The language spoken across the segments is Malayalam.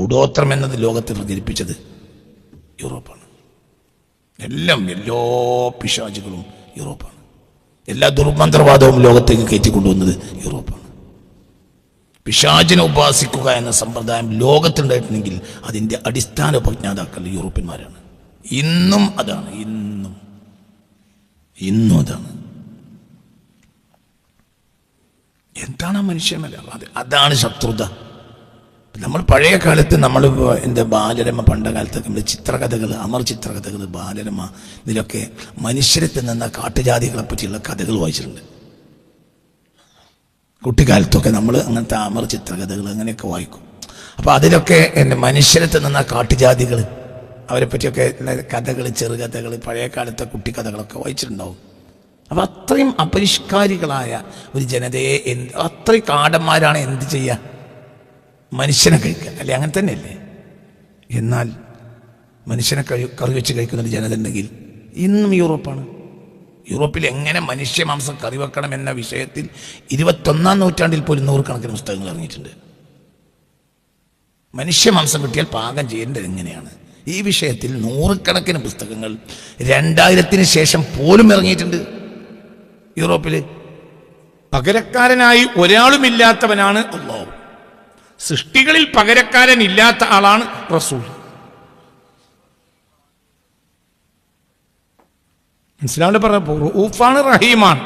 കൂടോത്രം എന്നത് ലോകത്തെ പ്രചരിപ്പിച്ചത് യൂറോപ്പാണ്. എല്ലാം എല്ലാ പിശാചുകളും യൂറോപ്പാണ്. എല്ലാ ദുർമന്ത്രവാദവും ലോകത്തേക്ക് കയറ്റിക്കൊണ്ടുവന്നത് യൂറോപ്പാണ്. പിശാചിനെ ഉപാസിക്കുക എന്ന സമ്പ്രദായം ലോകത്തുണ്ടായിട്ടുണ്ടെങ്കിൽ അതിന്റെ അടിസ്ഥാന ഉപജ്ഞാതാക്കൾ യൂറോപ്യന്മാരാണ്. ഇന്നും അതാണ് ഇന്നും. ഇന്നും അതാണ്. എന്താണ് മനുഷ്യമല്ല അത് അതാണ് ശത്രുത. നമ്മൾ പഴയ കാലത്ത് നമ്മൾ എന്താ ബാലരമ പണ്ട കാലത്തൊക്കെ നമ്മൾ ചിത്രകഥകൾ അമർ ചിത്രകഥകൾ ബാലരമ ഇതിലൊക്കെ മനുഷ്യരെ തിന്നുന്ന കാട്ടുജാതികളെ പറ്റിയുള്ള കഥകൾ വായിച്ചിട്ടുണ്ട്. കുട്ടിക്കാലത്തൊക്കെ നമ്മൾ അങ്ങനത്തെ അമർ ചിത്രകഥകൾ അങ്ങനെയൊക്കെ വായിക്കും. അപ്പോൾ അതിലൊക്കെ എന്റെ മനുഷ്യരെ തിന്നുന്ന കാട്ടുജാതികൾ അവരെ പറ്റിയൊക്കെ കഥകൾ ചെറുകഥകൾ പഴയ കാലത്തെ കുട്ടിക്കഥകളൊക്കെ വായിച്ചിട്ടുണ്ടാവും. അപ്പോൾ അത്രയും അപരിഷ്കാരികളായ ഒരു ജനതയെ എന്ത് അത്രയും കാടന്മാരാണ് എന്ത് ചെയ്യുക മനുഷ്യനെ കഴിക്കുക അല്ലെ അങ്ങനെ തന്നെയല്ലേ? എന്നാൽ മനുഷ്യനെ കഴി കറി വെച്ച് കഴിക്കുന്നൊരു ജനത ഉണ്ടെങ്കിൽ ഇന്നും യൂറോപ്പാണ്. യൂറോപ്പിൽ എങ്ങനെ മനുഷ്യമാംസം കറി വെക്കണം എന്ന വിഷയത്തിൽ ഇരുപത്തൊന്നാം നൂറ്റാണ്ടിൽ പോലും നൂറുകണക്കിന് പുസ്തകങ്ങൾ ഇറങ്ങിയിട്ടുണ്ട്. മനുഷ്യ മാംസം കിട്ടിയാൽ പാകം ചെയ്യേണ്ടത് എങ്ങനെയാണ്? ഈ വിഷയത്തിൽ നൂറുകണക്കിന് പുസ്തകങ്ങൾ രണ്ടായിരത്തിന് ശേഷം പോലും ഇറങ്ങിയിട്ടുണ്ട്. യൂറോപ്പിൽ പകരക്കാരനായി ഒരാളുമില്ലാത്തവനാണ് അള്ളാഹു സൃഷ്ടികളിൽ പകരക്കാരൻ ഇല്ലാത്ത ആളാണ് റസൂൽ. മനസ്സിലാവുന്ന പറഞ്ഞപ്പോ റൂഫാണ് റഹീമാണ്.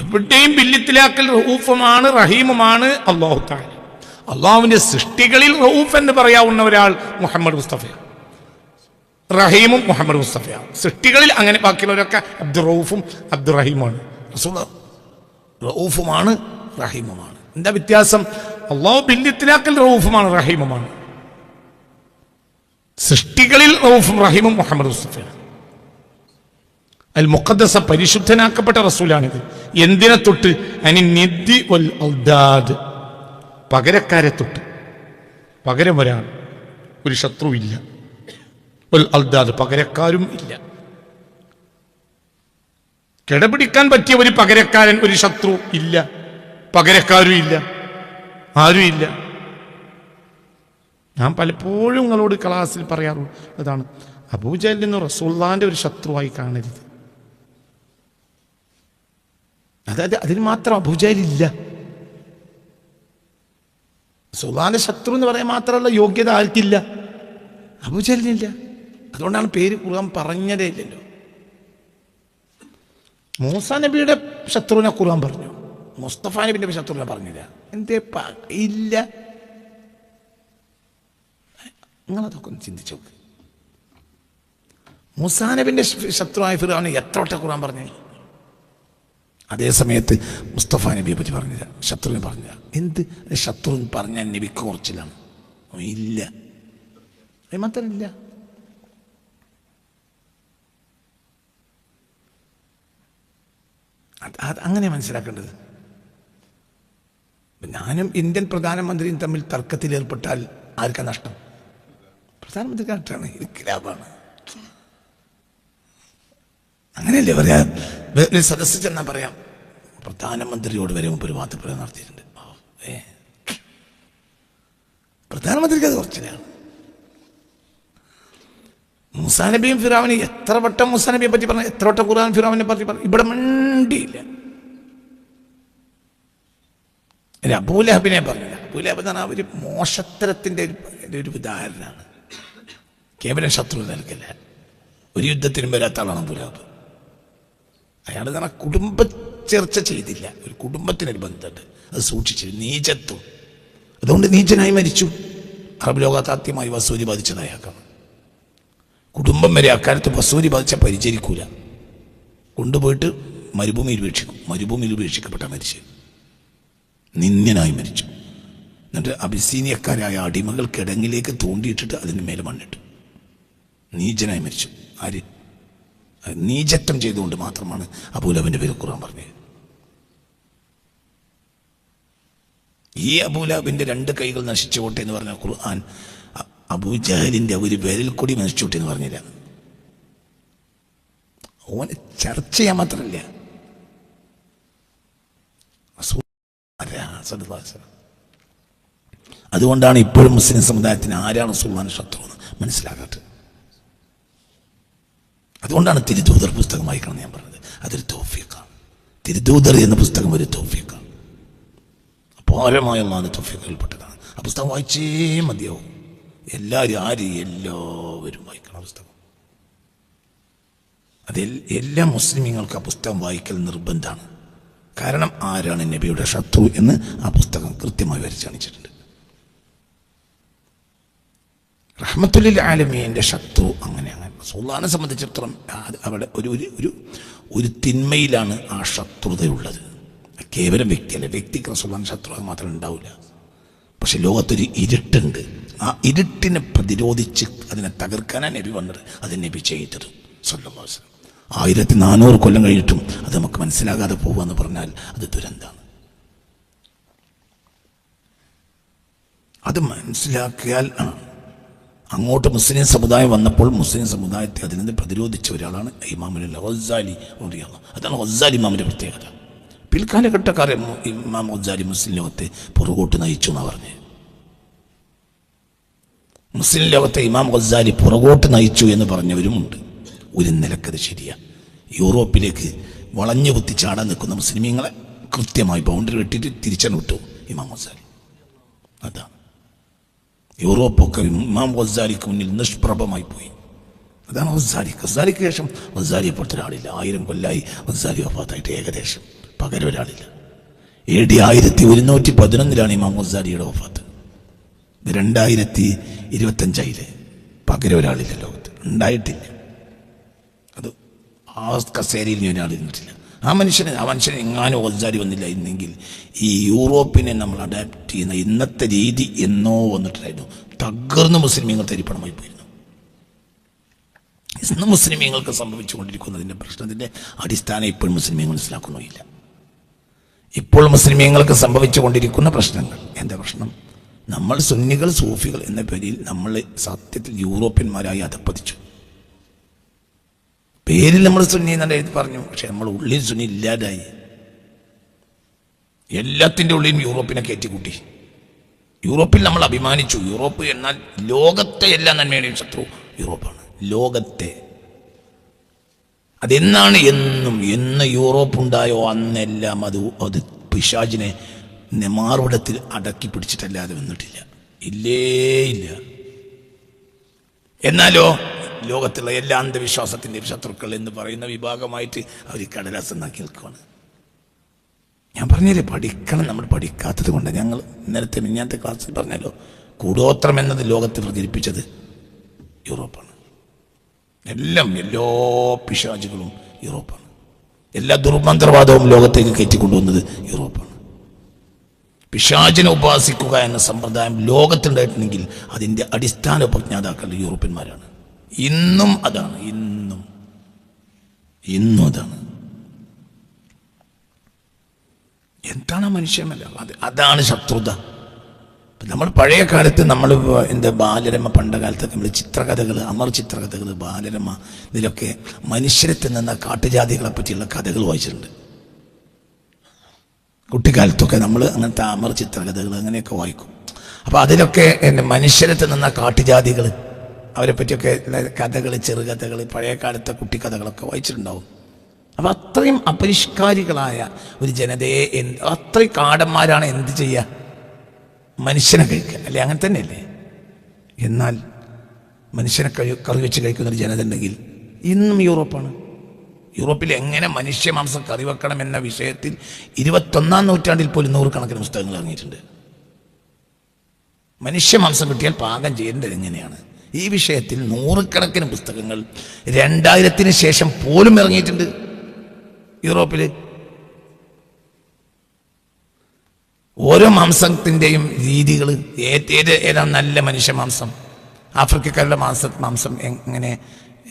എവിടെയും ബില്ലിത്തിലാക്കൽ റഊഫുമാണ് റഹീമുമാണ് അള്ളാഹു താല അള്ളാഹുവിന്റെ സൃഷ്ടികളിൽ റഊഫ് എന്ന് പറയാവുന്ന ഒരാൾ മുഹമ്മദ് മുസ്തഫയാണ് റഹീമും മുഹമ്മദ് മുസ്തഫയാണ് സൃഷ്ടികളിൽ അങ്ങനെ ബാക്കിയുള്ളവരൊക്കെ അബ്ദുറൌഫും അബ്ദുറഹീമാണ് റസൂൽ റൂഫുമാണ് റഹീമുമാണ്. എന്താ വ്യത്യാസം? അള്ളാഹു ബില്ലിത്തിലാക്കൽ റൗഫുമാണ് റഹീമുമാണ്. സൃഷ്ടികളിൽ റൗഫും റഹീമും മുഹമ്മദ് അൽ മുഖദ്ദസ പരിശുദ്ധനാക്കപ്പെട്ട റസൂലാണിത്. എന്തിനെ തൊട്ട്? അനി വൽ പകരക്കാരെ തൊട്ട്. പകരം വരാൻ ഒരു ശത്രുവില്ല. വൽ അൽദാദ് പകരക്കാരും ഇല്ല. കിടപിടിക്കാൻ പറ്റിയ ഒരു പകരക്കാരൻ ഒരു ശത്രു ഇല്ല. പകരക്കാരും ഇല്ല. ആരും ഇല്ല ഞാൻ പലപ്പോഴും നിങ്ങളോട് ക്ലാസ്സിൽ പറയാറുള്ളൂ അതാണ് അബൂജയിൽ നിന്ന് റസൂള്ളാന്റെ ഒരു ശത്രുവായി കാണരുത്. അതായത് അതിന് മാത്രം അബൂജയിലില്ല സുൽത്താന്റെ ശത്രു എന്ന് പറയാൻ മാത്രമല്ല യോഗ്യത ആർക്കില്ല. അബൂജലിനില്ല അതുകൊണ്ടാണ് പേര് ഖുർആൻ പറഞ്ഞതേ ഇല്ലല്ലോ. മൂസ നബിയുടെ ശത്രുവിനെ ഖുർആൻ പറഞ്ഞു. മുസ്തഫ നബിന്റെ ശത്രുവിനെ പറഞ്ഞില്ല. എന്തേ ഇല്ല. നിങ്ങളതൊക്കെ ഒന്ന് ചിന്തിച്ചു നോക്ക്. മൂസാ നബിന്റെ ശത്രുവായ ഫിറാവിനെ എത്ര കുറാൻ പറഞ്ഞു അതേ സമയത്ത് മുസ്തഫ നബിയെ പറ്റി പറഞ്ഞില്ല ശത്രുവിനെ പറഞ്ഞില്ല. എന്ത്? ശത്രു പറഞ്ഞ നബിക്ക് കുറച്ചിലാണ്. ഇല്ല. മാത്രമില്ല അങ്ങനെ മനസ്സിലാക്കേണ്ടത് ഞാനും ഇന്ത്യൻ പ്രധാനമന്ത്രിയും തമ്മിൽ തർക്കത്തിൽ ഏർപ്പെട്ടാൽ ആർക്കാ നഷ്ടം? പ്രധാനമന്ത്രി കാട്ടാണ് എനിക്ക് ലാഭമാണ് അങ്ങനെയല്ലേ പറയാ? വേറെ സദസ്സ് ചെന്നാ പറയാം പ്രധാനമന്ത്രിയോട് വരെ മുമ്പ് ഒരു വാർത്തപ്രയോഗം നടത്തിയിട്ടുണ്ട്. ഏ. പ്രധാനമന്ത്രിക്ക് അത് കുറച്ചിലാണ് മൂസാനബിയും ഫിറാവിനെ എത്ര വട്ടം മൂസാനബിയെ പറ്റി പറഞ്ഞു എത്ര വട്ടം ഖുർആൻ ഫിറാവിനെ പറ്റി പറഞ്ഞു ഇവിടെ മിണ്ടിയില്ല. അബൂലഹബിനെ പറഞ്ഞില്ല. അബൂലഹബ് എന്ന് പറഞ്ഞാൽ ഒരു മോശത്തരത്തിന്റെ ഒരു ഒരു ഉദാഹരണമാണ്. കേവലം ശത്രു നിൽക്കില്ല ഒരു യുദ്ധത്തിനും വരാത്ത ആളാണ് അബൂലഹബ് അയാൾ പറഞ്ഞാൽ കുടുംബ ചർച്ച ചെയ്തില്ല. ഒരു കുടുംബത്തിനൊരു ബന്ധമുണ്ട്. അത് സൂക്ഷിച്ചു നീചത്വം. അതുകൊണ്ട് നീചനായി മരിച്ചു. അറബ് ലോകത്ത് വസൂരി ബാധിച്ചത് കുടുംബം വരെ അക്കാലത്ത് വസൂരി ബാധിച്ച പരിചരിക്കൂല. കൊണ്ടുപോയിട്ട് മരുഭൂമിയിൽ ഉപേക്ഷിക്കും. മരുഭൂമിയിൽ ഉപേക്ഷിക്കപ്പെട്ട മരിച്ചു നിന്യനായി മരിച്ചു. എന്നിട്ട് അബിസീനിയക്കാരായ അടിമകൾ കിടങ്ങിലേക്ക് തോണ്ടിയിട്ടിട്ട് അതിന് മേലെ മണ്ണിട്ടു നീചനായി മരിച്ചു. ആര്? നീചത്വം ചെയ്തുകൊണ്ട് മാത്രമാണ് അബൂലാബിന്റെ പേര് ഖുർആൻ പറഞ്ഞത്. ഈ അബൂലാബിന്റെ രണ്ട് കൈകൾ നശിച്ചു കൊട്ടെ എന്ന് പറഞ്ഞ ഖുർആൻ അബൂ അബൂജഹലിന്റെ ഒരു വിരൽ കൂടി കൊട്ടെ എന്ന് പറഞ്ഞില്ല. ഓനെ ചർച്ച ചെയ്യാൻ മാത്രമല്ല റസൂൽ ആരാ? സല്ലല്ലാഹു അലൈഹി വസല്ലം. അതുകൊണ്ടാണ് ഇപ്പോഴും മുസ്ലിം സമുദായത്തിന് ആരാണ് സുൽമാൻ ശത്രു എന്ന് മനസ്സിലാകാത്തത്. അതുകൊണ്ടാണ് തിരുദൂതർ പുസ്തകം വായിക്കണം ഞാൻ പറഞ്ഞത്. അതൊരു തോഫിക്കാണ് തിരുദൂതർ എന്ന പുസ്തകം ഒരു തോഫിക്കാണ് അപാരമായ ഒന്നാണ് തോഫിയക്കൽപ്പെട്ടതാണ് ആ പുസ്തകം വായിച്ചേ മതിയാവും. എല്ലാവരും ആര് എല്ലാവരും വായിക്കണം ആ പുസ്തകം. അത് എല്ലാ മുസ്ലിമീങ്ങൾക്ക് ആ പുസ്തകം വായിക്കൽ നിർബന്ധമാണ്. കാരണം ആരാണ് നബിയുടെ ശത്രു എന്ന് ആ പുസ്തകം കൃത്യമായി വരച്ച് കാണിച്ചിട്ടുണ്ട് റഹ്മത്തുല്ലിൽ ആലമീന്റെ ശത്രു അങ്ങനെ സുൽത്താനെ സംബന്ധിച്ചിടത്തോളം അവിടെ ഒരു ഒരു ഒരു ഒരു തിന്മയിലാണ് ആ ശത്രുതയുള്ളത്. കേവലം വ്യക്തിയല്ല. വ്യക്തിക്ക് സുൽത്താൻ ശത്രു അത് മാത്രം ഉണ്ടാവില്ല. പക്ഷെ ലോകത്തൊരു ഇരുട്ടുണ്ട്. ആ ഇരുട്ടിനെ പ്രതിരോധിച്ച് അതിനെ തകർക്കാനാണ് നബി വന്നത്. അത് നബി ചെയ്തത്. സ്വല്ലം. ആയിരത്തി നാനൂറ് കൊല്ലം കഴിഞ്ഞിട്ടും അത് നമുക്ക് മനസ്സിലാകാതെ പോകുക പറഞ്ഞാൽ അത് ദുരന്താണ് അത് മനസ്സിലാക്കിയാൽ അങ്ങോട്ട് മുസ്ലിം സമുദായം വന്നപ്പോൾ മുസ്ലിം സമുദായത്തെ അതിൽ നിന്ന് പ്രതിരോധിച്ച ഒരാളാണ് ഇമാമുൽ ഹൊസാലി അതാണ് ഹൊസാലി ഇമാമിന്റെ പ്രത്യേകത. പിൽക്കാലഘട്ടക്കാരെ ഇമാം ഹൊസാലി മുസ്ലിം ലോകത്തെ പുറകോട്ട് നയിച്ചു എന്നാണ് പറഞ്ഞത് മുസ്ലിം ലോകത്തെ ഇമാം ഗസാലി പുറകോട്ട് നയിച്ചു എന്ന് പറഞ്ഞവരുമുണ്ട്. ഒരു നിലക്കത് ശരിയാണ് യൂറോപ്പിലേക്ക് വളഞ്ഞു കുത്തി ചാടാൻ നിൽക്കുന്ന മുസ്ലിമീങ്ങളെ കൃത്യമായി ബൗണ്ടറി വെട്ടിയിട്ട് തിരിച്ചാണ് വിട്ടു ഇമാം ഗസാലി അതാണ് യൂറോപ്പൊക്കെ ഇമാം ഗസാലിക്ക് മുന്നിൽ നിഷ്പ്രഭമായി പോയി. അതാണ് ഗസാലി ഗസാലിക്ക് ശേഷം ഗസാലിയെ പോലത്തെ ഒരാളില്ല. ആയിരം കൊല്ലായി ഗസാലി വഫാത്തായിട്ട് ഏകദേശം. പകരം ഒരാളില്ല. എ ഡി ആയിരത്തി ഒരുന്നൂറ്റി പതിനൊന്നിലാണ് ഇമാം ഗസാലിയുടെ വഫാത്ത്. രണ്ടായിരത്തി ഇരുപത്തഞ്ചായില്ലേ? പകരം ഒരാളില്ല ലോകത്ത്. ഉണ്ടായിട്ടില്ല. ആ കസേരയിൽ ഞാൻ ഇരുന്നിട്ടില്ല. ആ മനുഷ്യനെ ആ മനുഷ്യന് എങ്ങാനും വന്നില്ല ഇന്നെങ്കിൽ ഈ യൂറോപ്പിനെ നമ്മൾ അഡാപ്റ്റ് ചെയ്യുന്ന ഇന്നത്തെ രീതി എന്നോ വന്നിട്ടായിരുന്നു തകർന്ന് മുസ്ലിമീങ്ങൾ തരിപ്പണമായി പോയിരുന്നു. ഇന്ന് മുസ്ലിമീങ്ങൾക്ക് സംഭവിച്ചുകൊണ്ടിരിക്കുന്നതിന്റെ പ്രശ്നത്തിന്റെ അടിസ്ഥാനം ഇപ്പോഴും മുസ്ലിമീങ്ങൾ മനസ്സിലാക്കുന്നുമില്ല. ഇപ്പോൾ മുസ്ലിമീങ്ങൾക്ക് സംഭവിച്ചുകൊണ്ടിരിക്കുന്ന പ്രശ്നങ്ങൾ. എന്താ പ്രശ്നം? നമ്മൾ സുന്നികൾ സൂഫികൾ എന്ന പേരിൽ നമ്മൾ സത്യത്തിൽ യൂറോപ്യന്മാരായി അധപ്പതിച്ചു. പേരിൽ നമ്മൾ സുന്നി എന്നെ എഴുതി പറഞ്ഞു. പക്ഷെ നമ്മൾ ഉള്ളിൽ സുന്നി ഇല്ലാതായി. എല്ലാത്തിന്റെ ഉള്ളിലും യൂറോപ്പിനെ കയറ്റിക്കൂട്ടി. യൂറോപ്പിൽ നമ്മൾ അഭിമാനിച്ചു. യൂറോപ്പ് എന്നാൽ ലോകത്തെ എല്ലാം നന്മയുടെയും ശത്രു യൂറോപ്പാണ്. ലോകത്തെ. അതെന്നാണ് എന്നും എന്ന് യൂറോപ്പ് ഉണ്ടായോ അന്നെല്ലാം അത് അത് പിശാജിനെ മാർവിടത്തിൽ അടക്കി പിടിച്ചിട്ടല്ലാതെ വന്നിട്ടില്ല. ഇല്ലേ ഇല്ല. എന്നാലോ ലോകത്തുള്ള എല്ലാ അന്ധവിശ്വാസത്തിന്റെയും ശത്രുക്കൾ എന്ന് പറയുന്ന വിഭാഗമായിട്ട് അവർ കടലാസം നാക്കി ഞാൻ പറഞ്ഞില്ലേ പഠിക്കണം നമ്മൾ പഠിക്കാത്തത് കൊണ്ട് ഞങ്ങൾ ഇന്നലത്തെ മിഞ്ഞാത്തെ ക്ലാസ്സിൽ പറഞ്ഞല്ലോ കൂടോത്രം എന്നത് ലോകത്ത് പ്രചരിപ്പിച്ചത് യൂറോപ്പാണ്. എല്ലാം എല്ലാ പിശാചുകളും യൂറോപ്പാണ്. എല്ലാ ദുർമന്ത്രവാദവും ലോകത്തേക്ക് കയറ്റിക്കൊണ്ടുവന്നത് യൂറോപ്പാണ്. പിശാചിനെ ഉപാസിക്കുക എന്ന സമ്പ്രദായം ലോകത്തുണ്ടായിട്ടുണ്ടെങ്കിൽ അതിന്റെ അടിസ്ഥാന ഉപജ്ഞാതാക്കൾ യൂറോപ്യന്മാരാണ്. ഇന്നും അതാണ് ഇന്നും. ഇന്നും അതാണ്. എന്താണ് മനുഷ്യമല്ല അത് അതാണ് ശത്രുത. നമ്മൾ പഴയ കാലത്ത് നമ്മൾ എന്താ ബാലരമ പണ്ട കാലത്തൊക്കെ നമ്മൾ ചിത്രകഥകൾ അമർ ചിത്രകഥകൾ ബാലരമ ഇതിലൊക്കെ മനുഷ്യരെ തിന്നുന്ന കാട്ടുജാതികളെ പറ്റിയുള്ള കഥകൾ വായിച്ചിട്ടുണ്ട്. കുട്ടിക്കാലത്തൊക്കെ നമ്മൾ അങ്ങനത്തെ അമർ ചിത്രകഥകൾ അങ്ങനെയൊക്കെ വായിക്കും. അപ്പോൾ അതിലൊക്കെ എന്റെ മനുഷ്യരെ തിന്നുന്ന കാട്ടുജാതികൾ അവരെ പറ്റിയൊക്കെ കഥകൾ ചെറുകഥകൾ പഴയ കാലത്തെ കുട്ടിക്കഥകളൊക്കെ വായിച്ചിട്ടുണ്ടാവും. അപ്പം അത്രയും അപരിഷ്കാരികളായ ഒരു ജനതയെ എന്ത് അത്രയും കാടന്മാരാണ് എന്ത് ചെയ്യുക മനുഷ്യനെ കഴിക്കുക. അല്ലേ? അങ്ങനെ തന്നെയല്ലേ? എന്നാൽ മനുഷ്യനെ കഴി കറി വെച്ച് കഴിക്കുന്ന ഒരു ജനത ഉണ്ടെങ്കിൽ ഇന്നും യൂറോപ്പാണ്. യൂറോപ്പിൽ എങ്ങനെ മനുഷ്യമാംസം കറി വെക്കണം എന്ന വിഷയത്തിൽ ഇരുപത്തൊന്നാം നൂറ്റാണ്ടിൽ പോലും നൂറുകണക്കിന് പുസ്തകങ്ങൾ ഇറങ്ങിയിട്ടുണ്ട്. മനുഷ്യമാംസം കിട്ടിയാൽ പാകം ചെയ്യേണ്ടത് എങ്ങനെയാണ് ഈ വിഷയത്തിൽ നൂറുകണക്കിന് പുസ്തകങ്ങൾ രണ്ടായിരത്തിന് ശേഷം പോലും ഇറങ്ങിയിട്ടുണ്ട് യൂറോപ്പിൽ. ഓരോ മാംസത്തിന്റെയും രീതികൾ ഏത് ഏതാണ് നല്ല മനുഷ്യ മാംസം? ആഫ്രിക്കക്കാരുടെ മാംസ മാംസം എങ്ങനെ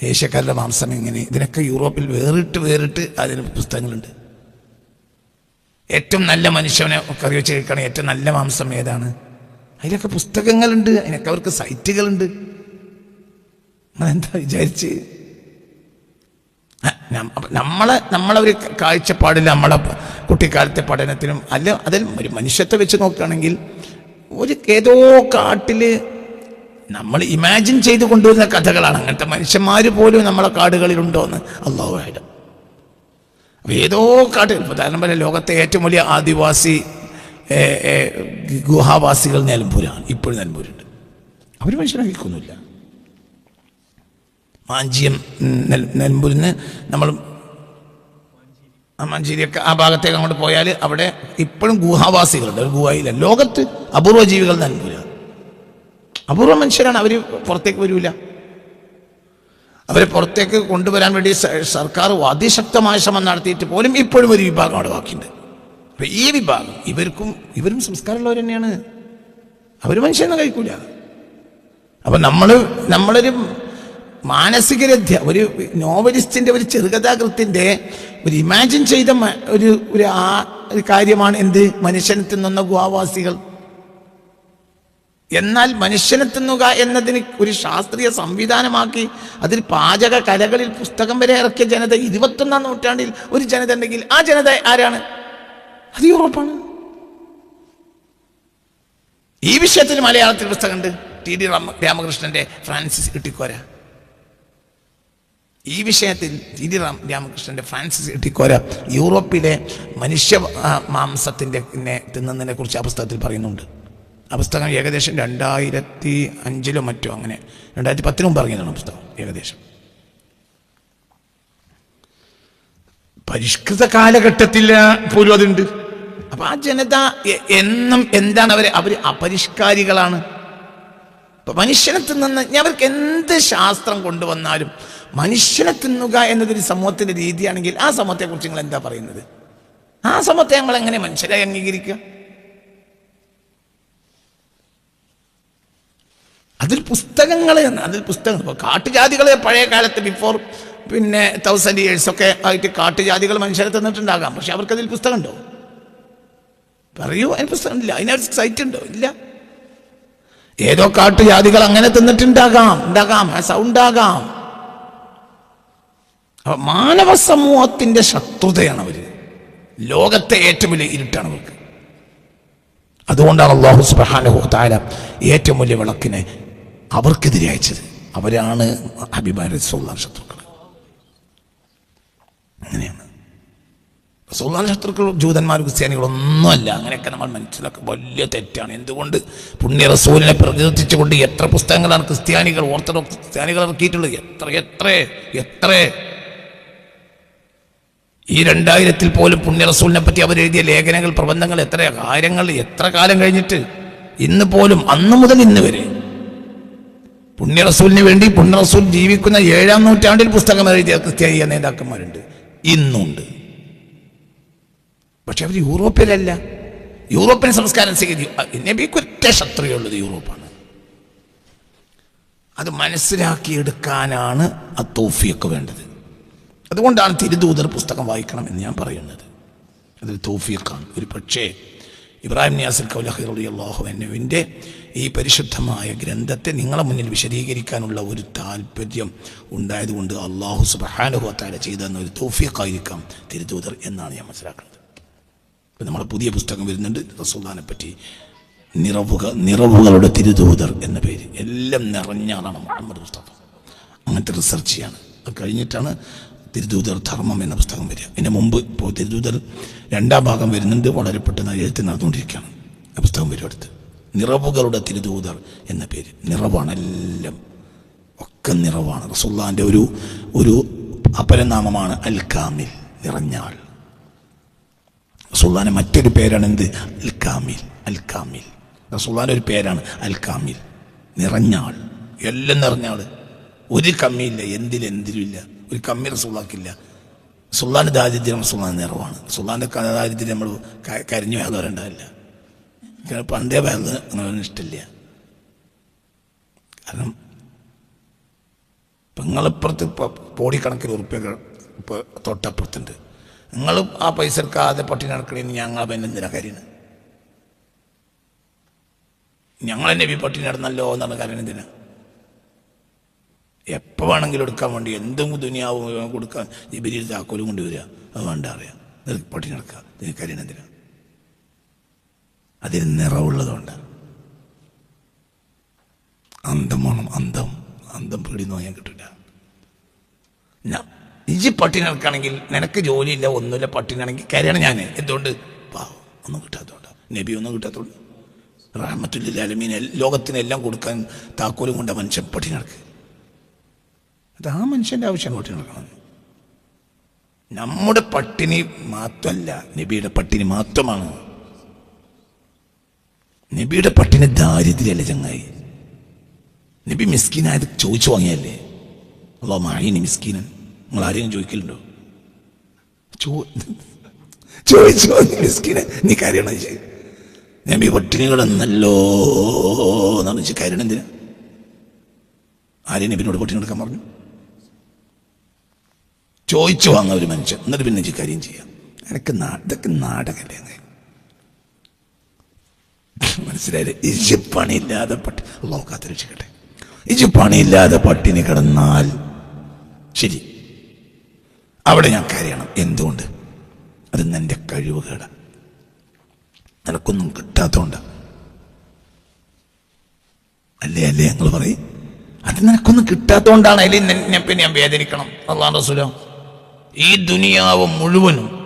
ഏഷ്യക്കാരുടെ മാംസം എങ്ങനെ? ഇതിനൊക്കെ യൂറോപ്പിൽ വേറിട്ട് വേറിട്ട് അതിന് പുസ്തകങ്ങളുണ്ട്. ഏറ്റവും നല്ല മനുഷ്യനെ കറി വെച്ച് കേൾക്കണം ഏറ്റവും നല്ല മാംസം ഏതാണ്? അതിനൊക്കെ പുസ്തകങ്ങളുണ്ട് അതിനൊക്കെ അവർക്ക് സൈറ്റുകളുണ്ട്. എന്താ വിചാരിച്ച്? നമ്മളെ നമ്മളെ ഒരു കാഴ്ചപ്പാടിൽ നമ്മളെ കുട്ടിക്കാലത്തെ പഠനത്തിനും അല്ല അതിൽ ഒരു മനുഷ്യത്തെ വെച്ച് നോക്കുകയാണെങ്കിൽ ഒരു ഏതോ കാട്ടിൽ നമ്മൾ ഇമാജിൻ ചെയ്ത് കൊണ്ടുവരുന്ന കഥകളാണ്. അങ്ങനത്തെ മനുഷ്യന്മാർ പോലും നമ്മളെ കാടുകളിലുണ്ടോന്ന് അള്ളാഹു ആയിരം അപ്പൊ ഏതോ കാട്ടിൽ ഉദാഹരണം പോലെ ലോകത്തെ ഏറ്റവും വലിയ ആദിവാസി ഗുഹാവാസികൾ നിലമ്പൂരാണ്. ഇപ്പോഴും നിലമ്പൂരുണ്ട്. അവർ മനുഷ്യനെ കേൾക്കുന്നില്ല മാഞ്ചിയം നെൽമ്പൂരിൽ നിന്ന് നമ്മൾ മഞ്ചേരിയൊക്കെ ആ ഭാഗത്തേക്ക് അങ്ങോട്ട് പോയാൽ അവിടെ ഇപ്പോഴും ഗുഹാവാസികളുണ്ട്. ഗുഹയില്ല. ലോകത്ത് അപൂർവ ജീവികൾ നൽകില്ല. അപൂർവ മനുഷ്യരാണ്. അവർ പുറത്തേക്ക് വരില്ല അവരെ പുറത്തേക്ക് കൊണ്ടുവരാൻ വേണ്ടി സർക്കാർ അതിശക്തമായ ശ്രമം നടത്തിയിട്ട് പോലും ഇപ്പോഴും ഒരു വിഭാഗം അവിടെ ബാക്കിയുണ്ട്. അപ്പൊ ഈ വിഭാഗം ഇവർക്കും ഇവരും സംസ്കാരമുള്ളവർ തന്നെയാണ്. അവർ മനുഷ്യനെ കഴിക്കൂല. അപ്പൊ നമ്മൾ നമ്മളൊരു മാനസിക രഥ്യ ഒരു നോവലിസ്റ്റിന്റെ ഒരു ചെറുകഥാകൃത്തിന്റെ ഒരു ഇമാജിൻ ചെയ്ത ഒരു ഒരു ആ ഒരു കാര്യമാണ് എന്ത്? മനുഷ്യനെ തിന്നുന്ന ഗുഹാവാസികൾ. എന്നാൽ മനുഷ്യനെ തിന്നുക എന്നതിന് ഒരു ശാസ്ത്രീയ സംവിധാനമാക്കി അതിൽ പാചക കലകളിൽ പുസ്തകം വരെ ഇറക്കിയ ജനത ഇരുപത്തൊന്നാം നൂറ്റാണ്ടിൽ ഒരു ജനത ഉണ്ടെങ്കിൽ ആ ജനത ആരാണ്? അത് യൂറോപ്പാണ്. ഈ വിഷയത്തിൽ മലയാളത്തിൽ പുസ്തകമുണ്ട് ടി ഡി രാമകൃഷ്ണന്റെ ഫ്രാൻസിസ് ഇട്ടിക്കോര. ഈ വിഷയത്തിൽ ടി ഡി രാമകൃഷ്ണന്റെ ഫ്രാൻസിസ് ഇട്ടിക്കോര യൂറോപ്പിലെ മനുഷ്യ മാംസത്തിന്റെ പിന്നെ തിന്നതിനെ കുറിച്ച് ആ പുസ്തകത്തിൽ പറയുന്നുണ്ട്. ആ പുസ്തകം ഏകദേശം രണ്ടായിരത്തി അഞ്ചിലോ മറ്റോ അങ്ങനെ. രണ്ടായിരത്തി പത്തിനും ഇറങ്ങിയതാണ് പുസ്തകം ഏകദേശം. പരിഷ്കൃത കാലഘട്ടത്തിൽ പോലും അതുണ്ട്. അപ്പൊ ആ ജനത എന്നും എന്താണ് അവർ അവർ അപരിഷ്കാരികളാണ്. ഇപ്പൊ മനുഷ്യനെ തിന്നുന്ന അവർക്ക് എന്ത് ശാസ്ത്രം കൊണ്ടുവന്നാലും മനുഷ്യനെ തിന്നുക എന്നതൊരു സമൂഹത്തിന്റെ രീതിയാണെങ്കിൽ ആ സമൂഹത്തെക്കുറിച്ച് നിങ്ങൾ എന്താ പറയുന്നത്? ആ സമൂഹത്തെ നമ്മൾ എങ്ങനെ മനുഷ്യരായി അംഗീകരിക്കുക? അതിൽ പുസ്തകങ്ങൾ അതിൽ പുസ്തകങ്ങൾ ഇപ്പോൾ കാട്ടുജാതികളെ പഴയ കാലത്ത് ബിഫോർ പിന്നെ തൗസൻഡ് ഇയേഴ്സ് ഒക്കെ ആയിട്ട് കാട്ടുജാതികൾ മനുഷ്യരെ തന്നിട്ടുണ്ടാകാം. പക്ഷെ അവർക്കതിൽ പുസ്തകമുണ്ടോ? പറയൂ അതിന് പുസ്തകമില്ല. അതിനകത്ത് സൈറ്റ് ഉണ്ടോ? ഇല്ല. ഏതോ കാട്ടുജാതികൾ അങ്ങനെ തിന്നിട്ടുണ്ടാകാം. ഉണ്ടാകാം. സൗണ്ടാകാം മാനവ സമൂഹത്തിന്റെ ശത്രുതയാണ് അവർ. ലോകത്തെ ഏറ്റവും വലിയ ഇരുട്ടാണ് അവർക്ക്. അതുകൊണ്ടാണ് അള്ളാഹു സുബ്ഹാനഹു താല ഏറ്റവും വലിയ വിളക്കിനെ അവർക്കെതിരെ അയച്ചത്. അവരാണ് അഭിമാന സുൽത്താൻ ശത്രുക്കൾ. അങ്ങനെയാണ്. സുൽത്താൻ ശത്രുക്കൾ ജൂതന്മാർ ക്രിസ്ത്യാനികളൊന്നുമല്ല അങ്ങനെയൊക്കെ നമ്മൾ മനസ്സിലാക്കുക വലിയ തെറ്റാണ്. എന്തുകൊണ്ട്? പുണ്യ റസൂലിനെ പ്രകീർത്തിച്ചുകൊണ്ട് എത്ര പുസ്തകങ്ങളാണ് ക്രിസ്ത്യാനികൾ ഓർത്തഡോക്സ് ക്രിസ്ത്യാനികൾ ഇറക്കിയിട്ടുള്ളത്? എത്ര എത്ര എത്ര? ഈ രണ്ടായിരത്തിൽ പോലും പുണ്യ റസൂലിനെ പറ്റി അവരെഴുതിയ ലേഖനങ്ങൾ പ്രബന്ധങ്ങൾ എത്ര കാര്യങ്ങൾ എത്ര കാലം കഴിഞ്ഞിട്ട്? ഇന്ന് പോലും അന്ന് മുതൽ ഇന്ന് വരെ. പുണ്യ റസൂലിന് വേണ്ടി പുണ്യ റസൂൽ ജീവിക്കുന്ന ഏഴാം നൂറ്റാണ്ടിൽ പുസ്തകം എഴുതിയ ക്രിസ്ത്യാനിയ നേതാക്കന്മാരുണ്ട്. ഇന്നുണ്ട്. പക്ഷെ അവർ യൂറോപ്പിലല്ല. യൂറോപ്യൻ സംസ്കാരം സ്വീകരിച്ചു. നബിക്ക് ഒറ്റ ശത്രുയുള്ളത് യൂറോപ്പാണ്. അത് മനസ്സിലാക്കിയെടുക്കാനാണ് ആ തോഫിയൊക്കെ വേണ്ടത്. അതുകൊണ്ടാണ് തിരുദൂതർ പുസ്തകം വായിക്കണം എന്ന് ഞാൻ പറയുന്നത്. അതൊരു തോഫിയക്കാണ് ഒരു പക്ഷേ ഇബ്രാഹിം നിയാസിൽ കൗലഹിറുള്ളാഹുവിന്റെ ഈ പരിശുദ്ധമായ ഗ്രന്ഥത്തെ നിങ്ങളെ മുന്നിൽ വിശദീകരിക്കാനുള്ള ഒരു താല്പര്യം ഉണ്ടായതുകൊണ്ട് അള്ളാഹു സുബഹാനുഹത്താല ചെയ്തെന്ന ഒരു തോഫിയക്കായിരിക്കാം തിരുദൂതർ എന്നാണ് ഞാൻ മനസ്സിലാക്കുന്നത്. ഇപ്പം നമ്മുടെ പുതിയ പുസ്തകം വരുന്നുണ്ട്. റസൂദാനെ പറ്റി നിറവുക നിറവുകളുടെ തിരുദൂതർ എന്ന പേര്. എല്ലാം നിറഞ്ഞാണ് നമ്മുടെ പുസ്തകം അങ്ങനത്തെ റിസർച്ച് ചെയ്യാണ്. അത് കഴിഞ്ഞിട്ടാണ് തിരുദൂതർ ധർമ്മം എന്ന പുസ്തകം വരിക. ഇതിന് മുമ്പ് ഇപ്പോൾ തിരുദൂതർ രണ്ടാം ഭാഗം വരുന്നുണ്ട്. വളരെ പെട്ടെന്ന് എഴുത്ത് നടന്നുകൊണ്ടിരിക്കുകയാണ്. ആ പുസ്തകം വരും അടുത്ത്. നിറവുകളുടെ തിരുദൂതർ എന്ന പേര്. നിറവാണ് എല്ലാം. ഒക്കെ നിറവാണ്. റസുല്ലാന്റെ ഒരു ഒരു അപരനാമമാണ് അൽ കാമിൽ നിറഞ്ഞാൾ. റസുല്ലാന്റെ മറ്റൊരു പേരാണ് എന്ത് അൽ കാമിൽ അൽ കാമിൽ റസുല്ലാന്റെ ഒരു പേരാണ് അൽ കാമിൽ നിറഞ്ഞാൾ. എല്ലാം നിറഞ്ഞാൾ. ഒരു കമ്മിയില്ല. എന്തിലെന്തിലും എന്തിലും ഇല്ല. ഒരു കമ്മി റസൂള്ളാക്കില്ല സുല്ലാന്റെ ദാരിദ്ര്യം സുൽത്താൻ നിറവാണ് സുല്ലാന്റെ ദാരിദ്ര്യം നമ്മൾ കരിഞ്ഞു വേദം വരേണ്ടതല്ല പണ്ടേ വേദന അങ്ങനെ ഇഷ്ടമില്ല. കാരണം നിങ്ങളിപ്പുറത്ത് ഇപ്പോൾ കോടിക്കണക്കിന് ഉറുപ്പ്യകൾ ഇപ്പോൾ തൊട്ടപ്പുറത്തുണ്ട്. നിങ്ങൾ ആ പൈസ എടുക്കാതെ പട്ടിണി നടക്കണേന്ന് ഞങ്ങൾ പിന്നെ എന്തിനാ കാര്യമാണ് ഞങ്ങൾ തന്നെ ഈ പട്ടിണി നടന്നല്ലോ എന്നാണ് കാര്യം എന്തിനാ? എപ്പോൾ വേണമെങ്കിലും എടുക്കാൻ വേണ്ടി എന്തും ദുനിയാവും കൊടുക്കാൻ. ജിബിരിയിൽ താക്കോലും കൊണ്ടുവരിക അത് വേണ്ട അറിയാം. പട്ടി നടക്കുക. എന്തിനാ? അതിന് നിറവുള്ളതുകൊണ്ട്. അന്തം വേണം. അന്തം. അന്തം പേടി നോയാൻ കിട്ടില്ല ഞാൻ ഇജി പട്ടിണി നടക്കുകയാണെങ്കിൽ നിനക്ക് ജോലിയില്ല ഒന്നുമില്ല. പട്ടിണിയാണെങ്കിൽ കരയാണ് ഞാൻ. എന്തുകൊണ്ട്? പാവം. ഒന്നും കിട്ടാത്തതുകൊണ്ട്. നബി ഒന്നും കിട്ടാത്തതുകൊണ്ട്. റാമത്തുല്ലിൽ അലമീൻ ലോകത്തിനെല്ലാം കൊടുക്കാൻ താക്കോലും കൊണ്ട മനുഷ്യൻ പട്ടിണി നടക്കുക. അത് ആ മനുഷ്യന്റെ ആവശ്യം അങ്ങോട്ട് നടക്കണം നമ്മുടെ പട്ടിണി മാത്രമല്ല നബിയുടെ പട്ടിണി മാത്രമാണ്. നബിയുടെ പട്ടിണി ദാരിദ്ര്യമല്ലേ ചങ്ങായി? നബി മിസ്കീനായത് ചോദിച്ചു വാങ്ങിയല്ലേ? അല്ലോ മാഹിനി മിസ്കീനൻ. നിങ്ങൾ ആരെയും ചോദിക്കലുണ്ടോ? ചോ- ചോദിച്ചു വാങ്ങി മിസ്കീനൻ നീ കാര്യമാണ് ചെയ്യും നബി പട്ടിണി കിടന്നല്ലോ എന്നാണ് എന്തിനാ? ആരെയും നബിനോട് പട്ടിണി കിടക്കാൻ പറഞ്ഞു? ചോദിച്ചു വാങ്ങാം ഒരു മനുഷ്യൻ. എന്നിട്ട് പിന്നെ കാര്യം ചെയ്യാം. എനിക്ക് ഇതൊക്കെ നാടകല്ലേ മനസ്സിലായില്ലേ? ഇജ് പണിയില്ലാതെ പട്ടി അള്ളാഹു കാത്തിരക്ഷിക്കട്ടെ. ഇജ് പണിയില്ലാതെ പട്ടിണി കിടന്നാൽ ശരി. അവിടെ ഞാൻ കരയണം. എന്തുകൊണ്ട്? അത് എന്റെ കഴിവുകേട നിനക്കൊന്നും കിട്ടാത്തതുകൊണ്ട് അല്ലേ അല്ലേ ഞങ്ങൾ പറയും? അത് നിനക്കൊന്നും കിട്ടാത്തതുകൊണ്ടാണ് അതിൽ പിന്നെ ഞാൻ വേദനിക്കണം. അള്ളാഹ് റസൂലോ. ഈ ദുനിയാവ് മുഴുവനും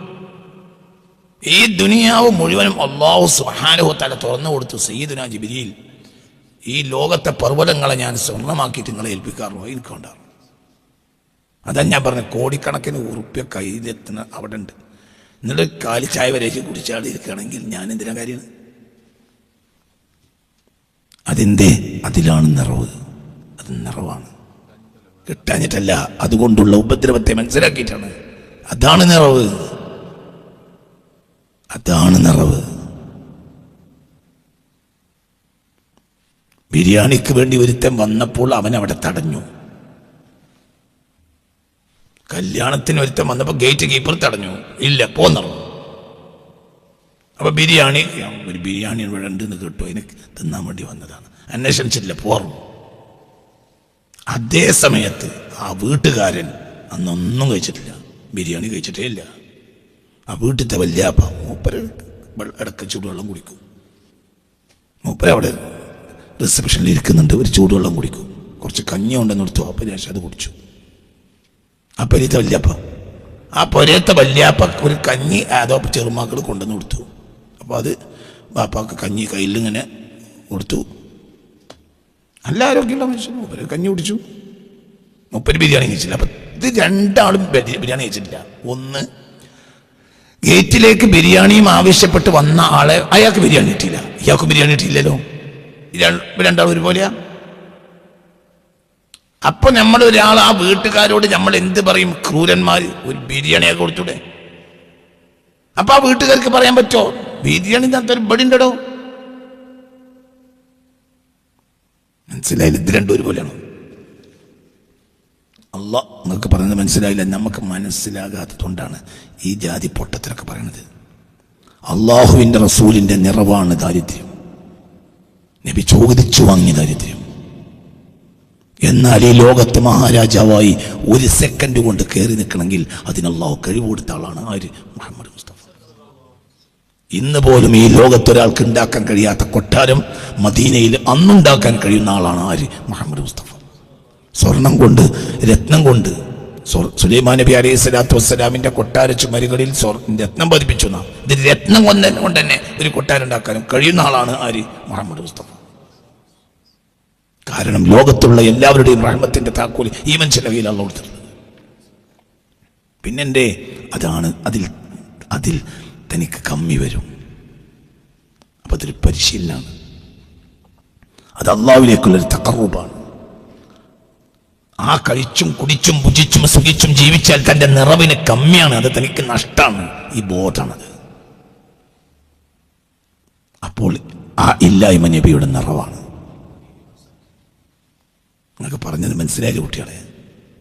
ഈ ദുനിയാവ് മുഴുവനും അള്ളാഹു സുഹാനുഹു തല തുറന്നു കൊടുത്തു സയ്യിദുന ജിബിരിയിൽ ഈ ലോകത്തെ പർവതങ്ങളെ ഞാൻ സ്വർണമാക്കിയിട്ട് നിങ്ങളെ ഏൽപ്പിക്കാറുള്ളൂ. എനിക്കുണ്ടാറും അതാ ഞാൻ പറഞ്ഞ കോടിക്കണക്കിന് ഉറുപ്പ്യ കയ്യിലെത്തുന്ന അവിടെ ഉണ്ട് എന്നിട്ട് കാലി ചായ വരേക്ക് കുടിച്ചാടി ഇരിക്കുകയാണെങ്കിൽ ഞാൻ എന്തിനാ കാര്യം? അതെന്തേ? അതിലാണ് നിറവ്. അത് നിറവാണ്. കിട്ടാഞ്ഞിട്ടല്ല. അതുകൊണ്ടുള്ള ഉപദ്രവത്തെ മനസ്സിലാക്കിയിട്ടാണ്. അതാണ് നിറവ്. അതാണ് നിറവ്. ബിരിയാണിക്ക് വേണ്ടി ഒരുത്തൻ വന്നപ്പോൾ അവൻ അവിടെ തടഞ്ഞു. കല്യാണത്തിന് ഒരുത്തൻ വന്നപ്പോൾ ഗേറ്റ് കീപ്പർ തടഞ്ഞു. ഇല്ല പോന്നറു അപ്പൊ ബിരിയാണി ഒരു ബിരിയാണി ഇവിടെ ഉണ്ടെന്ന് കേട്ടു. അതിന് തിന്നാൻ വേണ്ടി വന്നതാണ്. അന്വേഷിച്ചില്ല പോറും. അതേ സമയത്ത് ആ വീട്ടുകാരൻ അന്നൊന്നും കഴിച്ചിട്ടില്ല. ബിരിയാണി കഴിച്ചിട്ടേ ഇല്ല. ആ വീട്ടിലത്തെ വല്യാപ്പ മൂപ്പര് ഇടയ്ക്ക് ചൂടുവെള്ളം കുടിക്കും. മൂപ്പര് അവിടെ റിസപ്ഷനിൽ ഇരിക്കുന്നുണ്ട്. ഒരു ചൂടുവെള്ളം കുടിക്കും. കുറച്ച് കഞ്ഞി ഉണ്ടെന്ന് എടുത്തു അപ്പം ശേഷം അത് കുടിച്ചു. ആ പരിയത്തെ വല്യാപ്പ ആ പൊരയത്തെ വല്യാപ്പ ഒരു കഞ്ഞി അതോ ചെറുമാക്കൾ കൊണ്ടുവന്ന് കൊടുത്തു. അപ്പോൾ അത് ബാപ്പാക്ക് കഞ്ഞി കയ്യിൽ ഇങ്ങനെ കൊടുത്തു. നല്ല ആരോഗ്യമുള്ള മനുഷ്യൻ മൂപ്പര് കഞ്ഞി കുടിച്ചു. മൂപ്പര് ബിരിയാണി കഴിച്ചില്ല. അപ്പം ഇത് രണ്ടാളും ബിരിയാണി കഴിച്ചിട്ടില്ല. ഒന്ന് ഗേറ്റിലേക്ക് ബിരിയാണിയും ആവശ്യപ്പെട്ട് വന്ന ആളെ അയാൾക്ക് ബിരിയാണി കിട്ടിയില്ല. ഇയാൾക്ക് ബിരിയാണി കിട്ടിയില്ലല്ലോ. രണ്ടാളും ഒരുപോലെയാ. അപ്പൊ നമ്മൾ ഒരാൾ ആ വീട്ടുകാരോട് നമ്മൾ എന്ത് പറയും? ക്രൂരന്മാർ ഒരു ബിരിയാണിയൊക്കെ കൊടുത്തൂടെ. അപ്പൊ ആ വീട്ടുകാർക്ക് പറയാൻ പറ്റോ ബിരിയാണി ഒരു ബടി മനസ്സിലായില്ല. ഇത് രണ്ടും ഒരുപോലെയാണ്. അല്ല നിങ്ങൾക്ക് പറയുന്നത് മനസ്സിലായില്ല. നമുക്ക് മനസ്സിലാകാത്തതുകൊണ്ടാണ് ഈ ജാതി പൊട്ടത്തിലൊക്കെ പറയണത്. അള്ളാഹുവിന്റെ റസൂലിന്റെ നിറവാണ് ദാരിദ്ര്യം. നബി ചോദിച്ചു വാങ്ങിയ ദാരിദ്ര്യം. എന്നാൽ ഈ ലോകത്ത് മഹാരാജാവായി ഒരു സെക്കൻഡ് കൊണ്ട് കയറി നിൽക്കണമെങ്കിൽ അതിനുള്ള കഴിവ് കൊടുത്ത ആളാണ് ആര്? മുഹമ്മദ് മുസ്തഫ. ഇന്ന് പോലും ഈ ലോകത്ത് ഒരാൾക്ക് ഉണ്ടാക്കാൻ കഴിയാത്ത കൊട്ടാരം മദീനയിൽ അന്നുണ്ടാക്കാൻ കഴിയുന്ന ആളാണ് ആര്? മുഹമ്മദ് മുസ്തഫ. സ്വർണം കൊണ്ട് രത്നം കൊണ്ട്. സുലൈമാൻ നബി അലൈഹി സ്വലാത്തു വസ്സലാമിന്റെ കൊട്ടാര ചുമരുകളിൽ രത്നം പതിപ്പിച്ചു. ഇത് രത്നം കൊണ്ട് കൊണ്ട് തന്നെ ഒരു കൊട്ടാരം ഉണ്ടാക്കാനും കഴിയുന്ന ആളാണ് ആര്? മുഹമ്മദ് മുസ്തഫ. കാരണം ലോകത്തുള്ള എല്ലാവരുടെയും റഹ്മത്തിന്റെ താക്കോൽ ഈ മനുഷ്യന്റെ കയ്യിലാണ് കൊടുത്തിട്ടുള്ളത്. അതാണ് അതിൽ അതിൽ തനിക്ക് കമ്മി വരും. അപ്പൊ അതൊരു പരിശീലനമാണ്. അത് അള്ളാവിലേക്കുള്ളൊരു തക്കറൂപാണ് ആ കഴിച്ചും കുടിച്ചും ഭുജിച്ചും സുഖിച്ചും ജീവിച്ചാൽ തന്റെ നിറവിന് കമ്മിയാണ്. അത് തനിക്ക് നഷ്ടമാണ്. ഈ ബോധമാണത്. അപ്പോൾ ആ ഇല്ലായ്മ നബിയുടെ നിറവാണ്. എന്നൊക്കെ പറഞ്ഞത് മനസ്സിലായി കുട്ടികളെ?